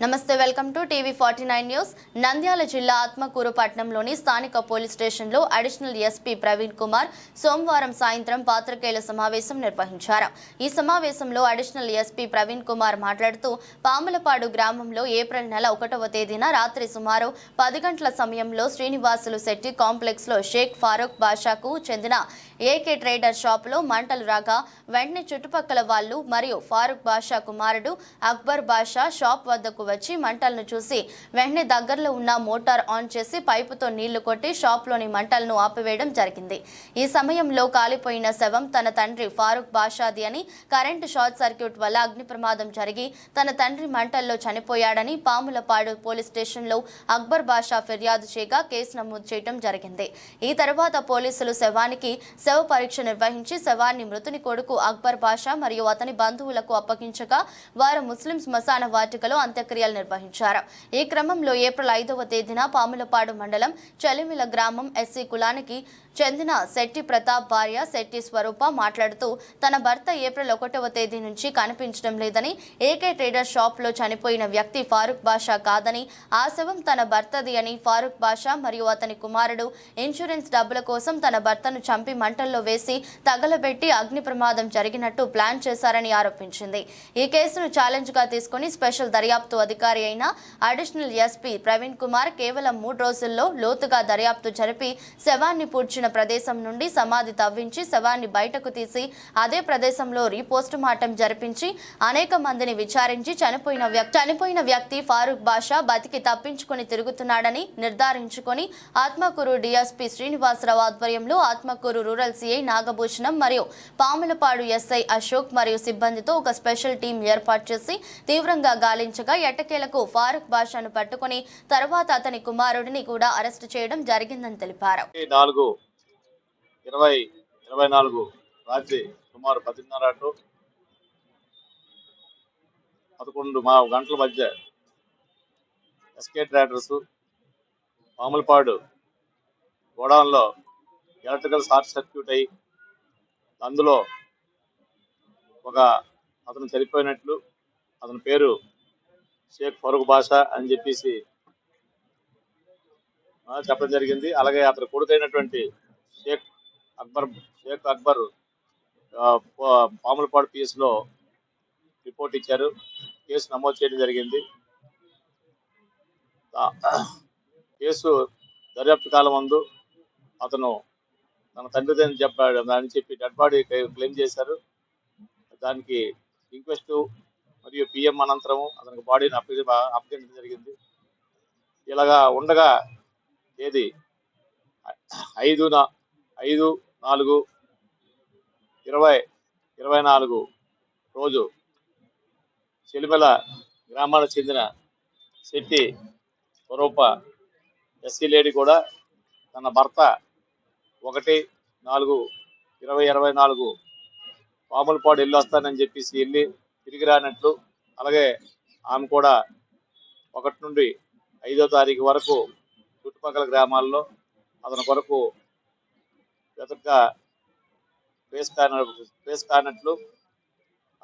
నమస్తే welcome to TV forty nine news. Nandyal జిల్లా ఆత్మకూరు పట్టణంలోని స్థానిక పోలీస్ స్టేషన్లో అడిషనల్ ఎస్పీ ప్రవీణ్ కుమార్ సోమవారం సాయంత్రం పాత్రికేయుల సమావేశం నిర్వహించారు. ఈ సమావేశంలో అడిషనల్ ఎస్పీ ప్రవీణ్ కుమార్ మాట్లాడుతూ పాములపాడు గ్రామంలో ఏప్రిల్ నెల ఒకటవ తేదీన రాత్రి సుమారు పది గంటల సమయంలో శ్రీనివాసులు శెట్టి కాంప్లెక్స్లో షేక్ ఫారూక్ బాషాకు చెందిన ఏకే ట్రేడర్ షాపులో మంటలు రాగా వెంటనే చుట్టుపక్కల వాళ్ళు మరియు ఫారూక్ బాషా కుమారుడు అక్బర్ బాషా షాప్ వద్దకు వచ్చి మంటలను చూసి వెంటనే దగ్గరలో ఉన్న మోటార్ ఆన్ చేసి పైపుతో నీళ్ళు కొట్టి షాప్లోని మంటలను ఆపివేయడం జరిగింది. ఈ సమయంలో కాలిపోయిన శవం తన తండ్రి ఫారూక్ బాషాది అని కరెంటు షార్ట్ సర్క్యూట్ వల్ల అగ్ని ప్రమాదం జరిగి తన తండ్రి మంటల్లో చనిపోయాడని పాములపాడు పోలీస్ స్టేషన్లో అక్బర్ బాషా ఫిర్యాదు చేయగా కేసు నమోదు చేయడం జరిగింది. ఈ తర్వాత పోలీసులు శవానికి శవ పరీక్ష నిర్వహించి శవాన్ని మృతుని కొడుకు అక్బర్ బాషా మరియు అతని బంధువులకు అప్పగించగా వారు ముస్లిం శ్మశాన వాటికలో అంత్యక్రియలు నిర్వహించారు. ఈ క్రమంలో ఏప్రిల్ ఐదవ తేదీన పాములపాడు మండలం చలిమిల గ్రామం ఎస్సీ కులానికి చెందిన శెట్టి ప్రతాప్ భార్య శెట్టి స్వరూప మాట్లాడుతూ తన భర్త ఏప్రిల్ ఒకటవ తేదీ నుంచి కనిపించడం లేదని ఏకే ట్రేడర్ షాప్లో చనిపోయిన వ్యక్తి ఫారూక్ బాషా కాదని ఆ శవం తన భర్తది అని ఫారూక్ బాషా మరియు అతని కుమారుడు ఇన్సూరెన్స్ డబ్బుల కోసం తన భర్తను చంపి మంటల్లో వేసి తగలబెట్టి అగ్ని ప్రమాదం జరిగినట్టు ప్లాన్ చేశారని ఆరోపించింది. ఈ కేసును ఛాలెంజ్గా తీసుకుని స్పెషల్ దర్యాప్తు అధికారి అయిన అడిషనల్ ఎస్పీ ప్రవీణ్ కుమార్ కేవలం మూడు రోజుల్లో లోతుగా దర్యాప్తు జరిపి శవాన్ని పూడ్చిన ప్రదేశం నుండి సమాధి తవ్వించి శవాన్ని బయటకు తీసి అదే ప్రదేశంలో రీపోస్ట్ మార్టం జరిపించి అనేక మందిని విచారించి చనిపోయిన వ్యక్తి చనిపోయిన వ్యక్తి ఫారూక్ బాషా బతికి తప్పించుకుని తిరుగుతున్నాడని నిర్ధారించుకొని ఆత్మకూరు డిఎస్పీ శ్రీనివాసరావు ఆధ్వర్యంలో ఆత్మకూరు రూరల్ సిఐ నాగభూషణం మరియు పాములపాడు ఎస్ఐ అశోక్ మరియు సిబ్బందితో ఒక స్పెషల్ టీం ఏర్పాటు చేసి తీవ్రంగా గాలించగా ఎట్టకేలకు ఫారూక్ బాషాను పట్టుకొని తర్వాత అతని కుమారుడిని కూడా అరెస్టు చేయడం జరిగిందని తెలిపారు. నాలుగు ఇరవై ఇరవై నాలుగు రాత్రి సుమారు పదిన్నర టు పదకొండు మా గంటల మధ్య ఎస్కే ట్రాడర్స్ మామూలుపాడు గోడౌన్లో ఎలక్ట్రికల్ షార్ట్ సర్క్యూట్ అయ్యి అందులో ఒక అతను చనిపోయినట్లు అతని పేరు షేక్ ఫరూక్ బాషా అని చెప్పేసి చెప్పడం జరిగింది. అలాగే అతని కొడుకైనటువంటి షేక్ అక్బర్ షేక్ అక్బర్ పాములపాడు పిఎస్లో రిపోర్ట్ ఇచ్చారు. కేసు నమోదు చేయడం జరిగింది. కేసు దర్యాప్తు కాలం ముందు అతను తన తండ్రిదని చెప్పాడు అని చెప్పి డెడ్ బాడీ క్లెయిమ్ చేశారు. దానికి ఇంక్వెస్ట్ మరియు పిఎం అనంతరం అతనికి బాడీని అప్పగి అప్పగించడం జరిగింది. ఇలాగా ఉండగా ఏది ఐదున ఐదు నాలుగు ఇరవై ఇరవై నాలుగు రోజు చెలిమెల గ్రామానికి చెందిన శెట్టి స్వరూప ఎస్సీ లేడీ కూడా తన భర్త ఒకటి నాలుగు ఇరవై ఇరవై నాలుగు పాములపాడు వెళ్ళి వస్తానని చెప్పేసి వెళ్ళి తిరిగి రానట్లు అలాగే ఆమె కూడా ఒకటి నుండి ఐదో తారీఖు వరకు చుట్టుపక్కల గ్రామాల్లో అతని కొరకు వెతక ఫేస్ కాన ఫేస్ కానట్లు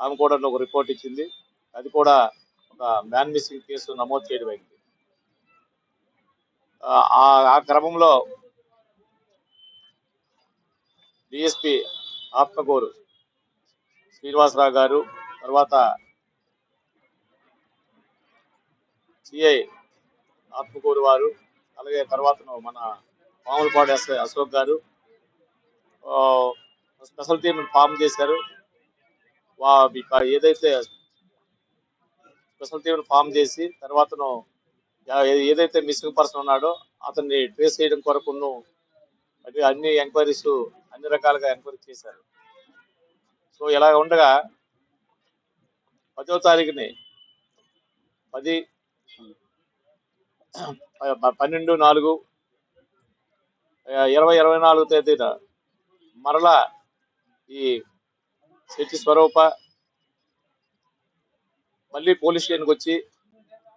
ఆమె కూడా ఒక రిపోర్ట్ ఇచ్చింది. అది కూడా ఒక మ్యాన్ మిస్సింగ్ కేసు నమోదు చేయడం అయింది. ఆ- క్రమంలో డిఎస్పి ఆత్మకూరు శ్రీనివాసరావు గారు తర్వాత సిఐ ఆత్మకూరు వారు అలాగే తర్వాత మన మామూలుపాడు SI Ashok garu special team form చేశారు. ఏదైతే స్పెషల్ టీం ఫామ్ చేసి తర్వాతను ఏదైతే మిస్సింగ్ పర్సన్ ఉన్నాడో అతన్ని ట్రేస్ చేయడం కొరకును అది అన్ని ఎంక్వైరీస్ అన్ని రకాలుగా ఎంక్వైరీ చేశారు. సో ఇలా ఉండగా పదో తారీఖుని పది ప- పన్నెండు నాలుగు ఇరవై ఇరవై నాలుగు తేదీన మరలా ఈ శెట్టి స్వరూప మళ్ళీ పోలీస్ స్టేషన్కి వచ్చి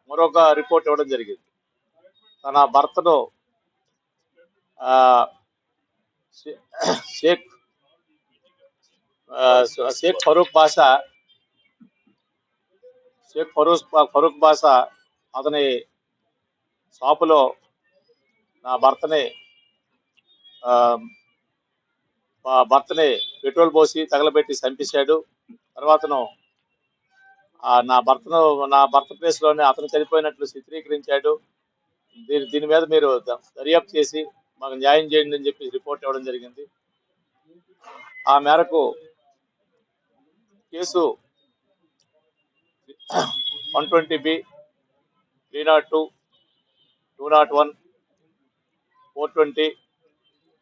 మరొక రిపోర్ట్ ఇవ్వడం జరిగింది. తన భర్తను షేక్ షేక్ ఫరూక్ బాషా షేక్ ఫరూక్ ఫరూక్ బాషా అతని షాపులో నా భర్తని మా భర్తని పెట్రోల్ పోసి తగలబెట్టి చంపేశాడు. తర్వాతను నా భర్తను నా భర్త ప్లేస్లోనే అతను చనిపోయినట్లు చిత్రీకరించాడు. దీని దీని మీద మీరు ద- దర్యాప్తు చేసి మాకు న్యాయం చేయండి అని చెప్పి రిపోర్ట్ ఇవ్వడం జరిగింది. ఆ మేరకు case one twenty B three nought two two nought one four twenty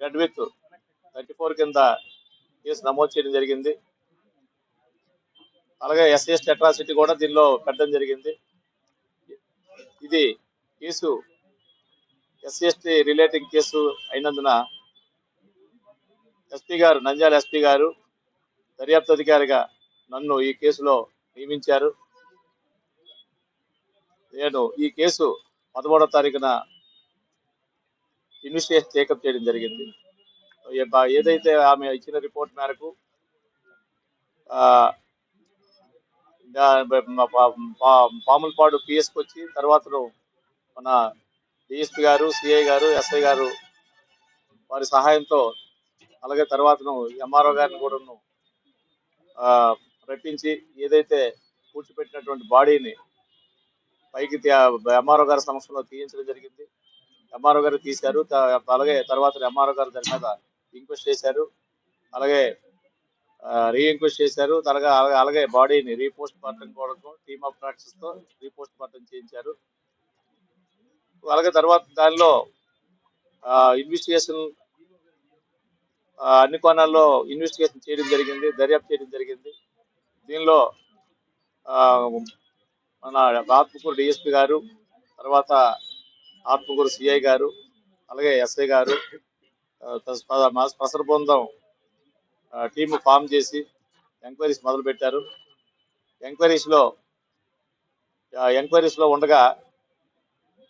read with thirty four కింద కేసు నమోదు చేయడం జరిగింది. అలాగే ఎస్ఎస్ అట్రాసిటీ కూడా దీనిలో పెట్టడం జరిగింది. ఇది case SC ST relating case అయినందున ఎస్పీ గారు నంద్యాల ఎస్పీ గారు దర్యాప్తు అధికారిగా నన్ను ఈ కేసులో నియమించారు. నేను ఈ కేసు పదమూడవ తారీఖున ఇన్వెస్టిగేషన్ టేకప్ చేయడం జరిగింది. ఏదైతే ఆమె ఇచ్చిన రిపోర్ట్ మేరకు పాములపాడు పిఎస్కి వచ్చి తర్వాత మన డిఎస్పి గారు సిఐ గారు ఎస్ఐ గారు వారి సహాయంతో అలాగే తర్వాతను ఎంఆర్ఓ గారిని కూడా రప్పించి ఏదైతే కూర్చోపెట్టినటువంటి బాడీని పైకి ఎంఆర్ఓ గారి సమక్షంలో తీయించడం జరిగింది. ఎంఆర్ఓ గారు తీశారు. అలాగే తర్వాత ఎంఆర్ఓ గారు దాని మీద ఇంక్వెస్ట్ చేశారు. అలాగే రీ ఇంక్వెస్ట్ చేశారు. అలాగే అలాగే- అలాగే బాడీని రీపోస్ట్ మార్టం కూడా టీమ్ ఆఫ్ ప్రాక్టీస్తో రీపోస్ట్ మార్టం చేయించారు. అలాగే తర్వాత దానిలో ఇన్వెస్టిగేషన్ అన్ని కోణాల్లో ఇన్వెస్టిగేషన్ చేయడం జరిగింది దర్యాప్తు చేయడం జరిగింది. దీనిలో మన ఆత్మకూరు డిఎస్పీ గారు తర్వాత ఆత్మకూరు సిఐ గారు అలాగే ఎస్ఐ గారు ప్రసర మా బృందం టీము ఫామ్ చేసి ఎంక్వైరీస్ మొదలు పెట్టారు ఎంక్వైరీస్లో ఉండగా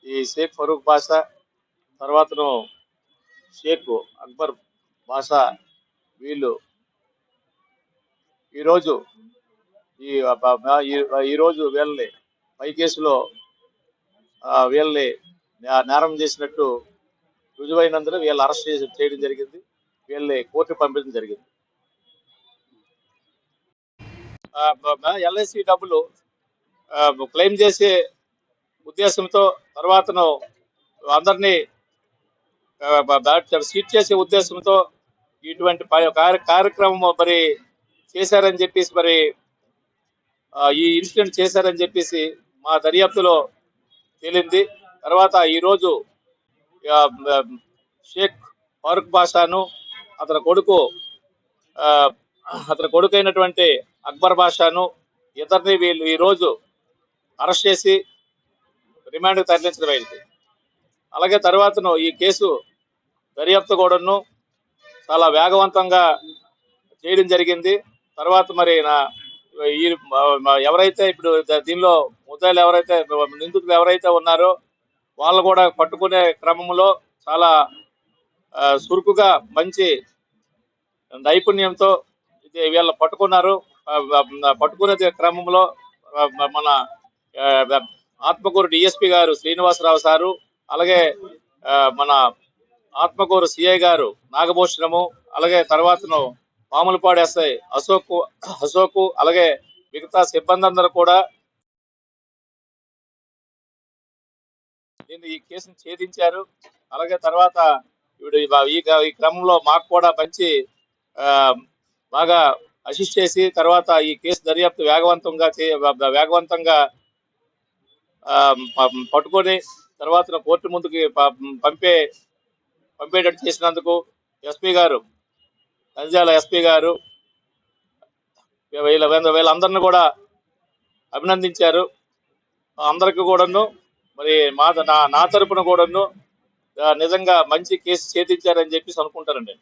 ఈ షేక్ ఫరూక్ బాషా తర్వాతను షేక్ అక్బర్ బాషా వీళ్ళు ఈరోజు ఈ ఈరోజు వీళ్ళని పై కేసులో వీళ్ళని నేరం చేసినట్టు రుజువైనందున వీళ్ళు అరెస్ట్ చేసి చేయడం జరిగింది. వీళ్ళని కోర్టు పంపించడం జరిగింది. ఎల్ఐసి డబ్బులు క్లెయిమ్ చేసే ఉద్దేశంతో తర్వాత అందరినీ సీట్ చేసే ఉద్దేశంతో ఇటువంటి కార్య- కార్యక్రమం మరి చేశారని చెప్పేసి మరి ఈ ఇన్సిడెంట్ చేశారని చెప్పేసి మా దర్యాప్తులో తేలింది. తర్వాత ఈరోజు షేక్ ఫారూక్ బాషాను అతని కొడుకు అతని కొడుకు అయినటువంటి అక్బర్ బాషాను ఇతరుని వీళ్ళు ఈరోజు అరెస్ట్ చేసి రిమాండ్కి తరలించడం అయింది. అలాగే తర్వాతను ఈ కేసు దర్యాప్తు కూడాను చాలా వేగవంతంగా చేయడం జరిగింది. తర్వాత మరి నా ఈ ఎవరైతే ఇప్పుడు దీనిలో ముద్దాయిలు ఎవరైతే నిందితులు ఎవరైతే ఉన్నారో వాళ్ళు కూడా పట్టుకునే క్రమంలో చాలా చురుకుగా మంచి నైపుణ్యంతో ఇది వీళ్ళు పట్టుకున్నారు. పట్టుకునే క్రమంలో మన ఆత్మకూరు డిఎస్పి గారు శ్రీనివాసరావు సారు అలాగే మన ఆత్మకూరు సిఐ గారు నాగభూషణము అలాగే తర్వాతను పాములపాడు ఎస్ఐ అశోక్ అశోక్ అలాగే మిగతా సిబ్బంది అందరూ కూడా దీన్ని ఈ కేసును ఛేదించారు. అలాగే తర్వాత ఇప్పుడు ఈ ఈ క్రమంలో మాకు కూడా మంచి బాగా అసిస్ట్ చేసి తర్వాత ఈ కేసు దర్యాప్తు వేగవంతంగా చే- వేగవంతంగా పట్టుకొని తర్వాత కోర్టు ముందుకి పంపే పంపేటట్టు చేసినందుకు ఎస్పీ గారు నంద్యాల ఎస్పీ గారు వీళ్ళ వీళ్ళందరిని కూడా అభినందించారు. అందరికీ కూడాను మరి మా నా నా తరపున కూడాను నిజంగా మంచి కేసు చేతించారని చెప్పేసి అనుకుంటానండి.